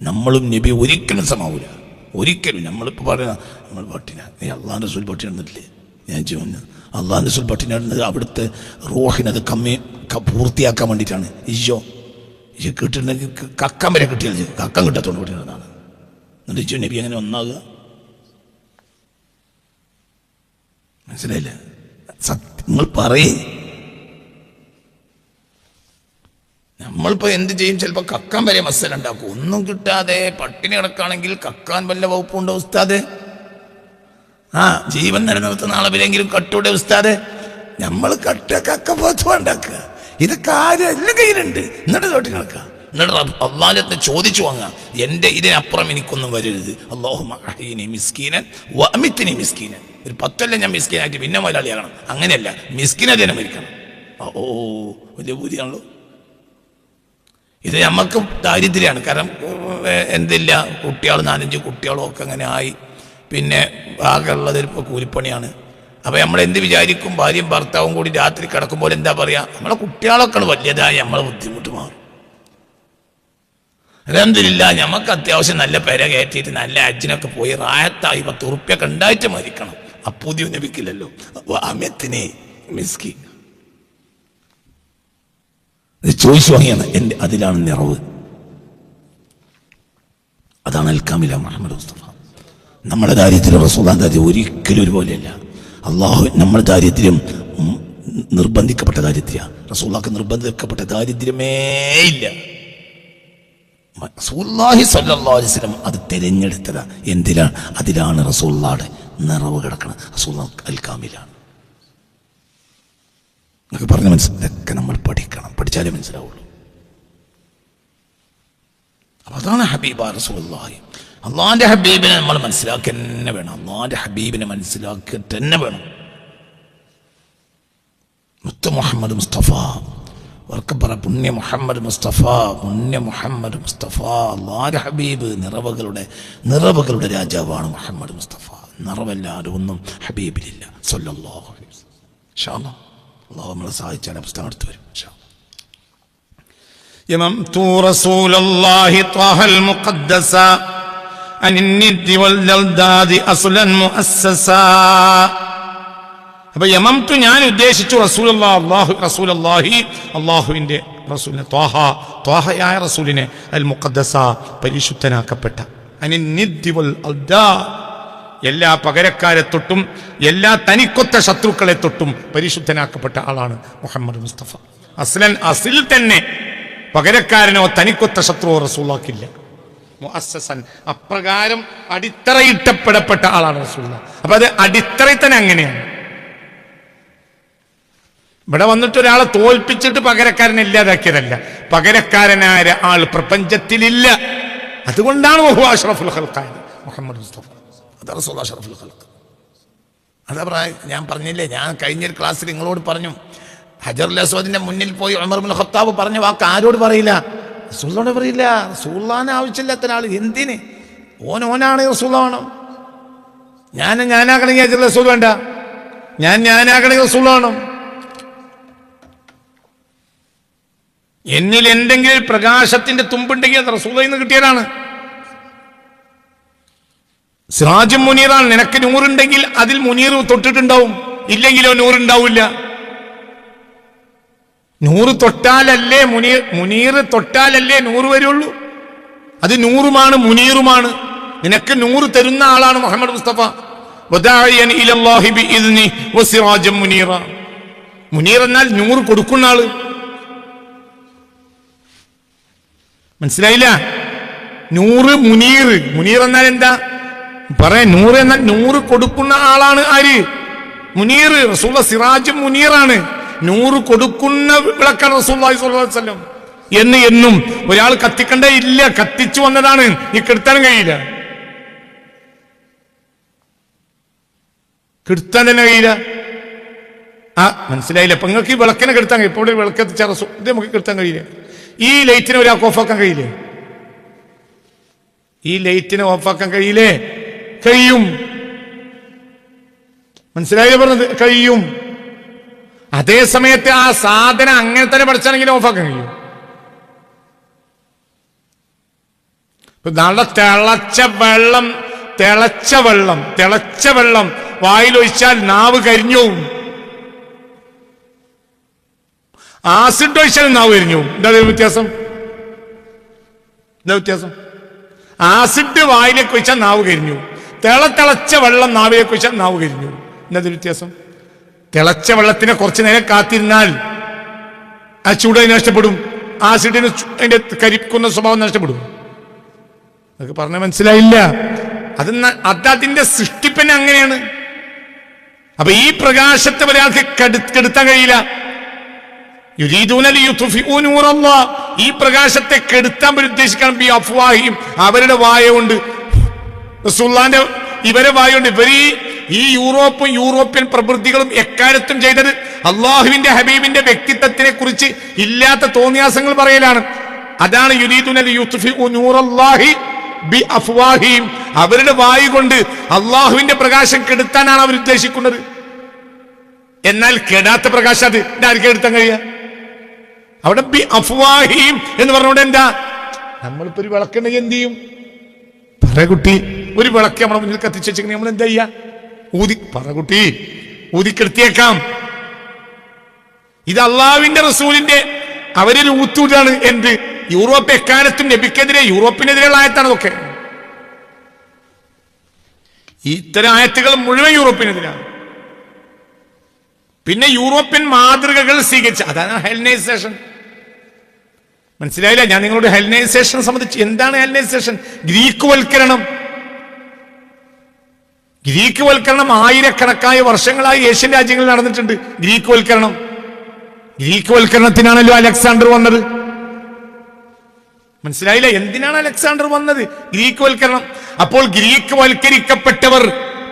നമ്മളും നബി ഒരിക്കലും സമാവൂല. ഒരിക്കലും നമ്മളിപ്പോൾ പറയുക നമ്മൾ പട്ടിന നീ അള്ളാഹ് സുൽ പട്ടിണി നടന്നിട്ടില്ലേ? ഞാൻ ചോദിച്ചു അള്ളാഹ് സുൽ പട്ടിണി നടന്നത് അവിടുത്തെ റോഹിനത് കമ്മി പൂർത്തിയാക്കാൻ വേണ്ടിയിട്ടാണ്. ഈശോ ഈശോ കിട്ടുന്നെങ്കിൽ കക്കം വരെ കിട്ടിയാൽ കക്കം കിട്ടാത്തോണ്ട് നടന്നാണ് എന്നിട്ട് ഈശോ നബി അങ്ങനെ ഒന്നാകുക മനസ്സിലായില്ലേ? സത്യം പറയേ. നമ്മളിപ്പോ എന്ത് ചെയ്യും? ചിലപ്പോൾ കക്കാൻ വരെ മസല ഉണ്ടാക്കും. ഒന്നും കിട്ടാതെ പട്ടിണി കിടക്കുകയാണെങ്കിൽ കക്കാൻ വല്ല വകുപ്പുണ്ടോ ഉസ്താദ്? ആ ജീവൻ നിലനിർത്തുന്ന അളവിലെങ്കിലും കട്ടൂടെ ഉസ്താദ്. നമ്മൾ കട്ട കക്ക പോത്ത് ഉണ്ടാക്കുക. ഇത് ആരും എല്ലാം കയ്യിലുണ്ട്. എന്നിട്ട് തൊട്ടി കിടക്കുക എന്നിട്ട് അള്ളാലത്ത് ചോദിച്ചു വാങ്ങാം എന്റെ ഇതിനപ്പുറം എനിക്കൊന്നും വരരുത്. അള്ളാഹു മിസ്കീനൻ അമിത്തിനെ മിസ്കീനൻ. ഒരു പത്തല്ല ഞാൻ മിസ്കീനായിട്ട് പിന്നെ മുതലാളിയാകണം. അങ്ങനെയല്ല മിസ്കിനെ തന്നെ മരിക്കണം. ഓ, വലിയ ബുദ്ധിയാണല്ലോ ഇത് നമുക്ക് ദാരിദ്ര്യമാണ്. കാരണം എന്തില്ല? കുട്ടികൾ നാലഞ്ച് കുട്ടികളും ഒക്കെ അങ്ങനെ ആയി. പിന്നെ ആകെയുള്ളത് ഇപ്പോൾ കൂലിപ്പണിയാണ്. അപ്പോൾ നമ്മൾ എന്ത് വിചാരിക്കും? ഭാര്യയും ഭർത്താവും കൂടി രാത്രി കിടക്കുമ്പോൾ എന്താ പറയുക നമ്മളെ കുട്ടികളൊക്കെ വലിയതായി നമ്മളെ ബുദ്ധിമുട്ട് മാറും. അതെന്തില്ല? നമുക്ക് അത്യാവശ്യം നല്ല പെര കയറ്റിയിട്ട് നല്ല അച്ഛനൊക്കെ പോയി റായത്തായി പത്ത് ഉറുപ്പ്യൊക്കെ ഉണ്ടായിട്ട് മരിക്കണം. അപ്പൂതി നബിക്കില്ലല്ലോ. അമ്യത്തിനെ മിസ്കി ഇത് ചോദിച്ചു വാങ്ങിയാണ് എന്റെ അതിലാണ് നിറവ് അതാണ് അൽക്കാമില മുഹമ്മദ് മുസ്തഫ. നമ്മുടെ ദാരിദ്ര്യം റസൂദാൻ ദാരി ഒരിക്കലും ഒരുപോലെയല്ല. അള്ളാഹു നമ്മുടെ ദാരിദ്ര്യം നിർബന്ധിക്കപ്പെട്ട ദാരിദ്ര്യ. റസൂലാക്ക് നിർബന്ധിക്കപ്പെട്ട ദാരിദ്ര്യമേ ഇല്ല. അത് തിരഞ്ഞെടുത്തതാ. എന്തിനാണ് അതിലാണ് റസൂള്ളാടെ നിറവ് കിടക്കുന്നത് റസൂള്ള അൽക്കാമിലാണ് എന്നൊക്കെ പറഞ്ഞ മനസ്സിലൊക്കെ നമ്മൾ പഠിക്കണം. പഠിച്ചാലേ മനസ്സിലാവുള്ളൂ. അപ്പൊ അതാണ് ഹബീബ റസൂലുള്ളാഹി. അള്ളാന്റെ ഹബീബിനെ നമ്മൾ മനസ്സിലാക്കി തന്നെ വേണം. അള്ളാന്റെ ഹബീബിനെ മനസ്സിലാക്കി തന്നെ വേണം. മുത്ത മുഹമ്മദ് മുസ്തഫ. അവർക്ക് പറ പുണ്യ മുഹമ്മദ് മുസ്തഫ പുണ്യ മുഹമ്മദ് മുസ്തഫ. അള്ളാന്റെ ഹബീബ് നിറവുകളുടെ നിറവുകളുടെ രാജാവാണ് മുഹമ്മദ് മുസ്തഫ. നിറവല്ലാതെ ഒന്നും ഹബീബിലില്ല. സല്ലല്ലാഹു ഷാ അള്ളാഹു നമ്മളെ സഹായിച്ചാൽ ആ പുസ്തകം അടുത്ത് വരും ഇൻഷാ അല്ലാഹ്. يممت رسول الله طه المقدسا عن الند والجلداد أصلا مؤسسا അപ്പൊ യമംതു ഞാൻ ഉദ്ദേശിച്ചു റസൂൽ അള്ളാഹു റസൂൽ അള്ളാഹി അള്ളാഹുവിന്റെ റസൂലിനെ ത്വാഹ ത്വാഹയായ റസൂലിനെ അൽ മുഖദ്ദസ പരിശുദ്ധനാക്കപ്പെട്ട അനി നിദ്ദി വൽ അൽദാ എല്ലാ പകരക്കാരെ തൊട്ടും എല്ലാ തനിക്കൊത്ത ശത്രുക്കളെ തൊട്ടും പരിശുദ്ധനാക്കപ്പെട്ട ആളാണ് മുഹമ്മദ് മുസ്തഫ. അസ്ലൻ അസിൽ തന്നെ പകരക്കാരനോ തനിക്കൊത്ത ശത്രുവോ റസൂലാക്കില്ല മുഅസ്സസൻ അപ്രകാരം അടിത്തറയിട്ടപ്പെടപ്പെട്ട ആളാണ് റസൂള്ള അപ്പൊ അത് അടിത്തറയിൽ തന്നെ അങ്ങനെയാണ്. ഇവിടെ വന്നിട്ട് ഒരാളെ തോൽപ്പിച്ചിട്ട് പകരക്കാരനെ ഇല്ലാതാക്കിയതല്ല. പകരക്കാരനായ ആൾ പ്രപഞ്ചത്തിലില്ല. അതുകൊണ്ടാണ് അഷ്റഫുൽ മുഹമ്മദ് മുസ്തഫ. അത് റസൂൽ അഷറഫുൽ ഖൽഖ്. അതാ പറയാ ഞാൻ പറഞ്ഞില്ലേ ഞാൻ കഴിഞ്ഞ ക്ലാസ്സിൽ നിങ്ങളോട് പറഞ്ഞു ഹജറുൽ അസ്വദിന്റെ മുന്നിൽ പോയി ഉമർ ബിൻ ഖത്താബ് പറഞ്ഞ വാക്ക് ആരോട് പറയില്ല? റസൂലിനോട് പറയില്ല. റസൂള്ളാനെ ആവശ്യമില്ലാത്ത ഒരാൾ എന്തിന്? ഓൻ ഓനാണ് റസൂളാണ് ഞാൻ ഞാനാകണമെങ്കിൽ ഹജർ അസ്വദ് വേണ്ട. ഞാൻ ഞാനാകണമെങ്കിൽ റസൂൽ വേണം. എന്നിൽ എന്തെങ്കിലും പ്രകാശത്തിന്റെ തുമ്പുണ്ടെങ്കിൽ അത് റസൂലയിൽ നിന്ന് കിട്ടിയതാണ്. സിറാജും മുനീറാണ്. നിനക്ക് നൂറുണ്ടെങ്കിൽ അതിൽ മുനീർ തൊട്ടിട്ടുണ്ടാവും. ഇല്ലെങ്കിലോ നൂറുണ്ടാവില്ല. നൂറ് തൊട്ടാലല്ലേ മുനീർ മുനീർ തൊട്ടാലല്ലേ നൂറ് വരുള്ളൂ. അത് നൂറുമാണ് മുനീറുമാണ്. നിനക്ക് നൂറ് തരുന്ന ആളാണ് മുഹമ്മദ് മുസ്തഫ. മുനീറ. മുനീർ എന്നാൽ നൂറ് കൊടുക്കുന്ന ആൾ. മനസ്സിലായില്ല? നൂറ് മുനീർ. മുനീർ എന്നാൽ എന്താ? പറയാ നൂറ് എന്നാൽ നൂറ് കൊടുക്കുന്ന ആളാണ് ആര്? മുനീർ റസൂള്ള സിറാജും മുനീറാണ്. നൂറ് കൊടുക്കുന്ന വിളക്കാണ് റസൂള്ളി സ്വല്ലം എന്ന് എന്നും ഒരാൾ കത്തിക്കണ്ടേ ഇല്ല കത്തിച്ചു വന്നതാണ്. നീ കെടുത്താനും കഴിയില്ല. കെടുത്താൻ തന്നെ കഴിയില്ല. ആ മനസ്സിലായില്ല. അപ്പൊ നിങ്ങൾക്ക് ഈ വിളക്കിനെ കെടുത്താൻ കഴിയും ഇപ്പോൾ വിളക്ക് എത്തിച്ച റസൂ ഇത് നമുക്ക് കെടുത്താൻ കഴിയില്ല. ഈ ലൈറ്റിനെ ഒരാൾക്ക് ഓഫാക്കാൻ കഴിയില്ലേ? ഈ ലൈറ്റിനെ ഓഫാക്കാൻ കഴിയില്ലേ? കഴിയും. മനസ്സിലായി പറഞ്ഞത്? കഴിയും. അതേ സമയത്ത് ആ സാധനം അങ്ങനെ തന്നെ പഠിച്ചാണെങ്കിൽ ഓഫാക്കാൻ കഴിയും. നല്ല തിളച്ച വെള്ളം തിളച്ച വെള്ളം തിളച്ച വെള്ളം വായിലൊഴിച്ചാൽ നാവ് കരിഞ്ഞു ആസിഡ് ഒഴിച്ചാൽ നാവ് കരിഞ്ഞു. എന്താ വ്യത്യാസം? എന്താ വ്യത്യാസം? ആസിഡ് വായിലേക്ക് ഒഴിച്ചാൽ നാവ് കരിഞ്ഞു തിള തിളച്ച വെള്ളം നാവിലെ ഒഴിച്ചാൽ നാവ് കരിഞ്ഞു. എന്നതൊരു വ്യത്യാസം? തിളച്ച വെള്ളത്തിനെ കുറച്ച് നേരം കാത്തിരുന്നാൽ ആ ചൂട് അതിന് നഷ്ടപ്പെടും. ആസിഡിന് അതിന്റെ കരിക്കുന്ന സ്വഭാവം നഷ്ടപ്പെടും. അതൊക്കെ പറഞ്ഞ മനസ്സിലായില്ല. അത് ന- അത് സൃഷ്ടിപ്പന്നെ അങ്ങനെയാണ്. അപ്പൊ ഈ പ്രകാശത്തെ ഒരാൾക്ക് കെടു- കെടുത്താൻ കഴിയില്ല. ഈ പ്രകാശത്തെ കെടുത്താൻ ഉദ്ദേശിക്കണം അവരുടെ വായ കൊണ്ട് റസൂലുള്ളാന്റെ ഇവരെ വായുണ്ട്. ഇവർ ഈ യൂറോപ്പും യൂറോപ്യൻ പ്രവൃത്തികളും എക്കാലത്തും ചെയ്തത് അള്ളാഹുവിന്റെ ഹബീബിന്റെ വ്യക്തിത്വത്തിനെ കുറിച്ച് ഇല്ലാത്ത തോന്നിയാസങ്ങൾ പറയലാണ്. അതാണ് അവരുടെ വായു കൊണ്ട് അള്ളാഹുവിന്റെ പ്രകാശം കെടുത്താനാണ് അവർ ഉദ്ദേശിക്കുന്നത്. എന്നാൽ കെടാത്ത പ്രകാശം അത് ആർക്കും എടുത്താൻ കഴിയുക? അവിടെ ബി അഫ്വാഹിയും എന്ന് പറഞ്ഞുകൊണ്ട് എന്താ? നമ്മളിപ്പോ ഒരു വിളക്കുണ്ടെങ്കിൽ എന്ത് ചെയ്യും? പറ കുട്ടി. ഒരു വിളക്ക് നമ്മുടെ മുന്നിൽ കത്തിച്ച് നമ്മൾ എന്താ ചെയ്യാ? ഊതി. പറ കുട്ടി. ഊതിക്കെടുത്തിയേക്കാം ഇത് അള്ളാവിന്റെ റസൂലിന്റെ അവരൊരു ഊത്തൂരാണ് എന്ത്? യൂറോപ്പ് എക്കാലത്തും നബിക്കെതിരെ യൂറോപ്പിനെതിരെയുള്ള ആയത്താണ് ഇതൊക്കെ. ഇത്തരം ആയത്തുകൾ മുഴുവൻ യൂറോപ്പിനെതിരാണ്. പിന്നെ യൂറോപ്യൻ മാതൃകകൾ സ്വീകരിച്ച അതാണ് ഹെൽനൈസേഷൻ. മനസ്സിലായില്ല? ഞാൻ നിങ്ങളോട് ഹെൽനൈസേഷൻ സംബന്ധിച്ച് എന്താണ് ഹെൽനൈസേഷൻ ഗ്രീക്ക് വൽക്കരണം ഗ്രീക്ക് വൽക്കരണം ആയിരക്കണക്കായ വർഷങ്ങളായി ഏഷ്യൻ രാജ്യങ്ങളിൽ നടന്നിട്ടുണ്ട് ഗ്രീക്ക് വൽക്കരണം ഗ്രീക്ക് വൽക്കരണത്തിനാണല്ലോ അലക്സാണ്ടർ വന്നത്. മനസ്സിലായില്ല? എന്തിനാണ് അലക്സാണ്ടർ വന്നത്? ഗ്രീക്ക് വൽക്കരണം അപ്പോൾ ഗ്രീക്ക് വൽക്കരിക്കപ്പെട്ടവർ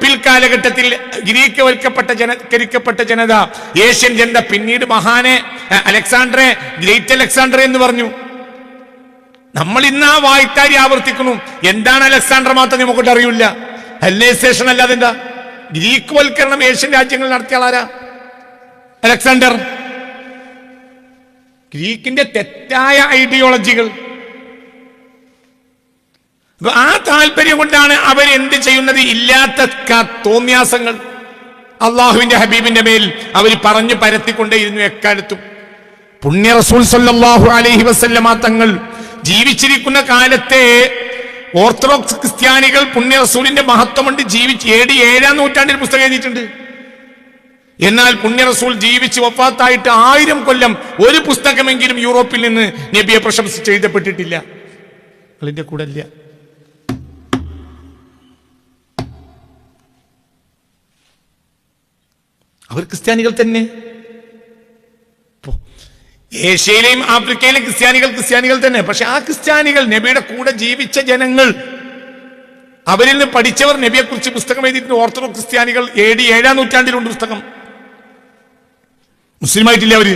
പിൽക്കാലഘട്ടത്തിൽ ഗ്രീക്ക് വൽക്കപ്പെട്ട ജനകരിക്കപ്പെട്ട ജനത ഏഷ്യൻ ജനത പിന്നീട് മഹാനെ അലക്സാണ്ടറെ ഗ്രേറ്റ് അലക്സാണ്ടർ എന്ന് പറഞ്ഞു. നമ്മൾ ഇന്ന് ആ വായ്ത്താരി ആവർത്തിക്കുന്നു. എന്താണ് അലക്സാണ്ടർ മാത്രം നമുക്കൊട്ട് അറിയില്ല. ഹെല്ലൈസേഷൻ അല്ലാതെ എന്താ? ഗ്രീക്ക് വൽക്കരണം ഏഷ്യൻ രാജ്യങ്ങളിൽ നടത്തിയ ആളാരാ? അലക്സാണ്ടർ. ഗ്രീക്കിന്റെ തെറ്റായ ഐഡിയോളജികൾ ആ താല്പര്യം കൊണ്ടാണ് അവർ എന്ത് ചെയ്യുന്നത്? ഇല്ലാത്ത തോന്യാസങ്ങൾ അള്ളാഹുവിന്റെ ഹബീബിന്റെ മേൽ അവർ പറഞ്ഞു പരത്തിക്കൊണ്ടേയിരുന്നു എക്കാലത്തും. പുണ്യ റസൂൽ സല്ലാഹു അലൈഹി വസല്ലമ തങ്ങൾ ജീവിച്ചിരിക്കുന്ന കാലത്തെ ഓർത്തഡോക്സ് ക്രിസ്ത്യാനികൾ പുണ്യ റസൂലിന്റെ മഹത്വം കൊണ്ട് ജീവിച്ച് ഏടി ഏഴാം നൂറ്റാണ്ടിൽ പുസ്തകം എഴുതിയിട്ടുണ്ട്. എന്നാൽ പുണ്യ റസൂൽ ജീവിച്ച് ഒപ്പാത്തായിട്ട് ആയിരം കൊല്ലം ഒരു പുസ്തകമെങ്കിലും യൂറോപ്പിൽ നിന്ന് നബിയെ പ്രശംസിച്ച് എഴുതപ്പെട്ടിട്ടില്ല. അതിന്റെ കൂടെ ഇല്ല. അവർ ക്രിസ്ത്യാനികൾ തന്നെ. ഏഷ്യയിലെയും ആഫ്രിക്കയിലെ ക്രിസ്ത്യാനികൾ ക്രിസ്ത്യാനികൾ തന്നെ. പക്ഷെ ആ ക്രിസ്ത്യാനികൾ നബിയുടെ കൂടെ ജീവിച്ച ജനങ്ങൾ അവരിൽ നിന്ന് പഠിച്ചവർ നബിയെ കുറിച്ച് പുസ്തകം എഴുതിയിട്ടുണ്ട്. ഓർത്തഡോക്സ് ക്രിസ്ത്യാനികൾ എ ഡി ഏഴാം നൂറ്റാണ്ടിലുണ്ട് പുസ്തകം. മുസ്ലിം ആയിട്ടില്ല അവർ?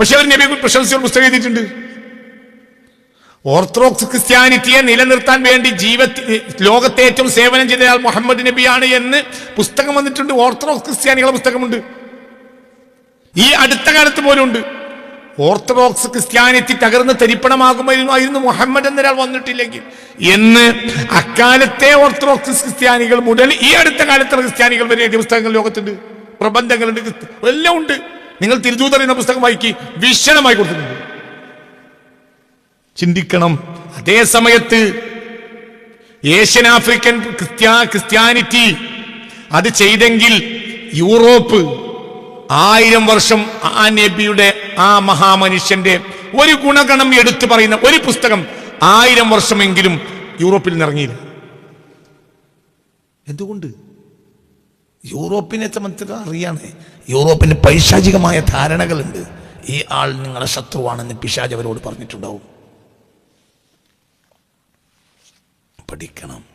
പക്ഷെ അവർ നബിയെ പ്രശംസിച്ച പുസ്തകം എഴുതിയിട്ടുണ്ട്. ഓർത്തഡോക്സ് ക്രിസ്ത്യാനിറ്റിയെ നിലനിർത്താൻ വേണ്ടി ജീവ ലോകത്തെ ഏറ്റവും സേവനം ചെയ്തയാൾ മുഹമ്മദ് നബിയാണ് എന്ന് പുസ്തകം വന്നിട്ടുണ്ട്. ഓർത്തഡോക്സ് ക്രിസ്ത്യാനികളുടെ പുസ്തകമുണ്ട്. ഈ അടുത്ത കാലത്ത് പോലും ഉണ്ട്. ഓർത്തഡോക്സ് ക്രിസ്ത്യാനിറ്റി തകർന്ന് തരിപ്പണമാകുമായിരുന്നു മുഹമ്മദ് എന്നൊരാൾ വന്നിട്ടില്ലെങ്കിൽ. എന്ന് അക്കാലത്തെ ഓർത്തഡോക്സ് ക്രിസ്ത്യാനികൾ മുതൽ ഈ അടുത്ത കാലത്തുള്ള ക്രിസ്ത്യാനികൾ വരെ എഴുതിയ പുസ്തകങ്ങൾ ലോകത്തുണ്ട്. പ്രബന്ധങ്ങളുണ്ട്. എല്ലാം ഉണ്ട്. നിങ്ങൾ തിരുതൂതറിയുന്ന പുസ്തകം വായിക്കി. വിശദമായി കൊടുത്തിട്ടുണ്ട്. ചിന്തിക്കണം. അതേ സമയത്ത് ഏഷ്യൻ ആഫ്രിക്കൻ ക്രിസ്ത്യാ ക്രിസ്ത്യാനിറ്റി അത് ചെയ്തെങ്കിൽ യൂറോപ്പ് ആയിരം വർഷം ആ നബിയുടെ ആ മഹാമനുഷ്യന്റെ ഒരു ഗുണഗണം എടുത്തു പറയുന്ന ഒരു പുസ്തകം ആയിരം വർഷമെങ്കിലും യൂറോപ്പിൽ നിറങ്ങിയില്ല എന്തുകൊണ്ട്? യൂറോപ്പിനെ സംബന്ധിച്ച് അറിയാണ്. യൂറോപ്പിന് പൈശാചികമായ ധാരണകളുണ്ട്. ഈ ആൾ നിങ്ങളുടെ ശത്രുവാണെന്ന് പിശാജ് അവരോട് പറഞ്ഞിട്ടുണ്ടാവും. പഠിക്കണം.